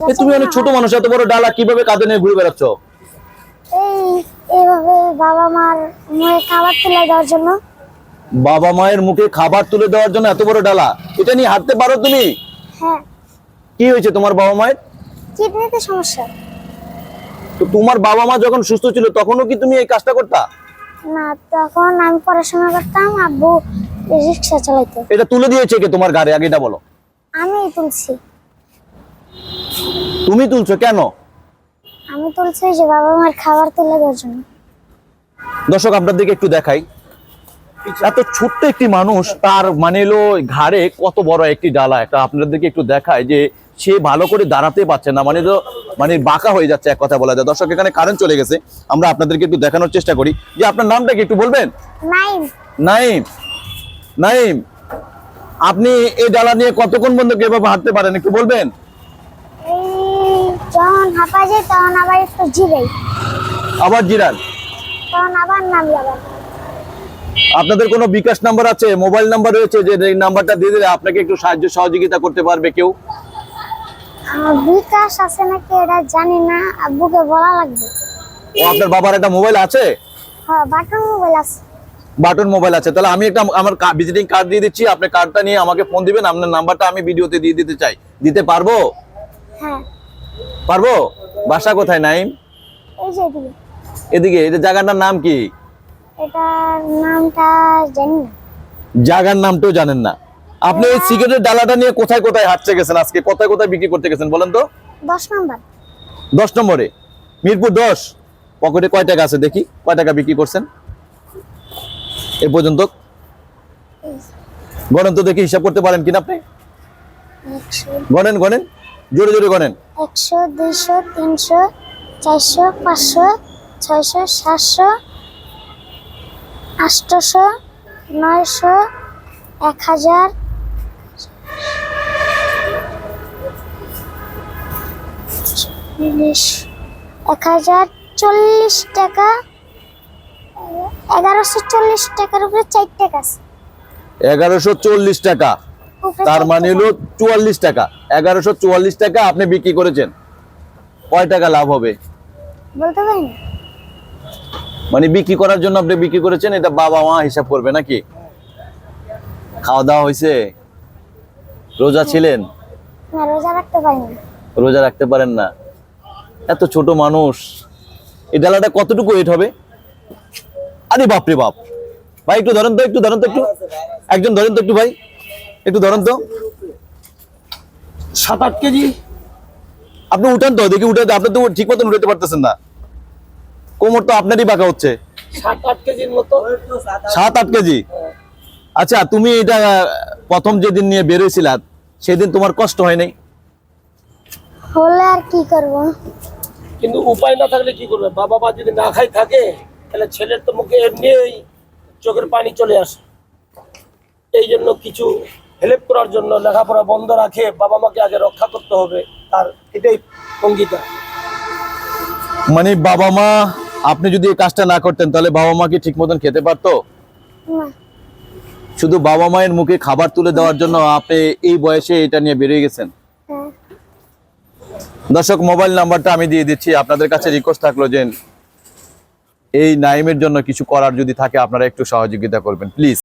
এ তুমি অনেক ছোট মানুষ এত বড় ডালা কীভাবে কাঁধে নিয়ে ঘুরে বেড়াচ্ছ? এইভাবে বাবা মার মুখে খাবার তুলে দেওয়ার জন্য। বাবা মায়ের মুখে খাবার তুলে দেওয়ার জন্য এত বড় ডালা? এটা নিয়ে হাঁটতে পারো তুমি? হ্যাঁ। কি হয়েছে তোমার বাবা মায়ের? কিডনিতে সমস্যা। তো তোমার বাবা মা যখন সুস্থ ছিল তখনও কি তুমি এই কাজটা করতা? না তখন আমি পড়াশোনা করতাম আব্বু রিক্সা চালাইতো। এটা তুলে দিয়েছে কে তোমার গাড়ি? আগে এটা বলো। আমি তুলছি। তুমি তুলছো কেন? আমি তুলছি যে বাবা মার খাবার তুলে দেওয়ার জন্য। দর্শক আপনাদেরকে একটু দেখাই। এত ছোট্ট একটি মানুষ তার মানে এলো ঘাড়ে কত বড় একটি ডালা। একটা আপনাদেরকে একটু দেখায় যে সে ভালো করে দাঁড়াতে পারছে না মানে তো মানে বাঁকা হয়ে যাচ্ছে এক কথা বলা যায়। দর্শক এখানে কারেন্ট চলে গেছে। আমরা আপনাদেরকে একটু দেখানোর চেষ্টা করি। যে আপনার নামটা কি একটু বলবেন? নাইম। নাইম। নাইম আপনি এই ডালা নিয়ে কতক্ষণ বন্ধু এভাবে হাঁটতে পারেন একটু বলবেন? যখন হাঁপা যায় তখন আবার একটু জিরাই। আবার জিরান? তখন আবার নামি আবার আপনাদের কোনো বিকাশ নাম্বার আছে? মোবাইল নাম্বার রয়েছে যে এই নাম্বারটা দিয়ে দিলে আপনাকে একটু সাহায্য সহযোগিতা করতে পারবে কেউ? আমার বিকাশ আছে নাকি এটা জানি না আব্বুকে বলা লাগবে। ও আপনার বাবার একটা মোবাইল আছে? হ্যাঁ বাটন মোবাইল আছে। বাটন মোবাইল আছে। তাহলে আমি একটা আমার ভিজিটিং কার্ড দিয়ে দিচ্ছি আপনি কার্ডটা নিয়ে আমাকে ফোন দিবেন আপনার নাম্বারটা আমি ভিডিওতে দিয়ে দিতে চাই। দিতে পারব? হ্যাঁ। পারব? বাসা কোথায় নাইম? এদিকে এটা জায়গাটার নাম কি? জায়গার নামটাও জানেন না। আপনি এই সিগারেটের ডালাটা নিয়ে কোথায় কোথায় হাঁটতে গেছেন আজকে? কোথায় কোথায় বিক্রি করতে গেছেন বলেন তো? দশ নাম্বার। দশ নম্বরে। মিরপুর দশ। পকেটে কয় টাকা আছে দেখি? কয় টাকা বিক্রি করছেন? এ পর্যন্ত। গণেন তো দেখি হিসাব করতে পারেন কিনা আপনি? গণেন গণেন। জোরে জোরে গণেন। একশো দুইশো তিনশো চারশো পাঁচশো ছয়শো সাতশো আটশোশো নয়শো এক হাজার। এক হাজার চল্লিশ টাকা। এগারোশো চল্লিশ টাকার উপরে চার টাকা আছে এগারোশো চল্লিশ টাকা। তার মানে হলো চুয়াল্লিশ টাকা। এগারোশো চুয়াল্লিশ টাকা আপনি বিক্রি করেছেন। কয় টাকা লাভ হবে? মানে বিক্রি করার জন্য আপনি বিক্রি করেছেন এটা বাবা মা হিসাব করবে নাকি? খাওয়া দাওয়া হয়েছে? রোজা ছিলেন? রোজা রাখতে রোজা রাখতে পারেন না। এত ছোট মানুষ। এই ডালাটা কতটুকু ওয়েট হবে? আরে বাপরে বাপ। ভাই একটু ধরেন তো একটু ধরেন তো একটু। একজন ধরেন তো একটু ভাই। একটু ধরেন তো। সাত আট কেজি। আপনি উঠান তো দেখি উঠে আপনি তো ঠিক মতন উঠাতে পারতেছেন না। কোমর তো আপনারই বাঁকা হচ্ছে। সাত আট কেজি? আচ্ছা তুমি এটা প্রথম যেদিন নিয়ে বেরোইছিলা সেদিন তোমার কষ্ট হয় নাই? হলে আর কি করব? কিন্তু উপায় না থাকলে কি করবে? বাবা মা যদি না খাই থাকে তাহলে ছেলের তো মুখে এমনি চোখের পানি চলে আসে। এই জন্য কিছু হেল্প করার জন্য লেখাপড়া বন্ধ রাখে বাবা মাকে আগে রক্ষা করতে হবে তার এটাই অঙ্গীকার। মানে বাবা মা আপনি যদি এই কাজটা না করতেন তাহলে বাবা মা কি ঠিক মতন খেতে পারতো? শুধু বাবা মায়ের মুখে খাবার তুলে দেওয়ার জন্য আপনি এই বয়সে এটা নিয়ে বেরিয়ে গেছেন? হ্যাঁ। দর্শক মোবাইল নাম্বারটা আমি দিয়ে দিচ্ছি। আপনাদের কাছে রিকোয়েস্ট থাকল যে এই নাইমের জন্য কিছু করার যদি থাকে আপনারা একটু সহযোগিতা করবেন প্লিজ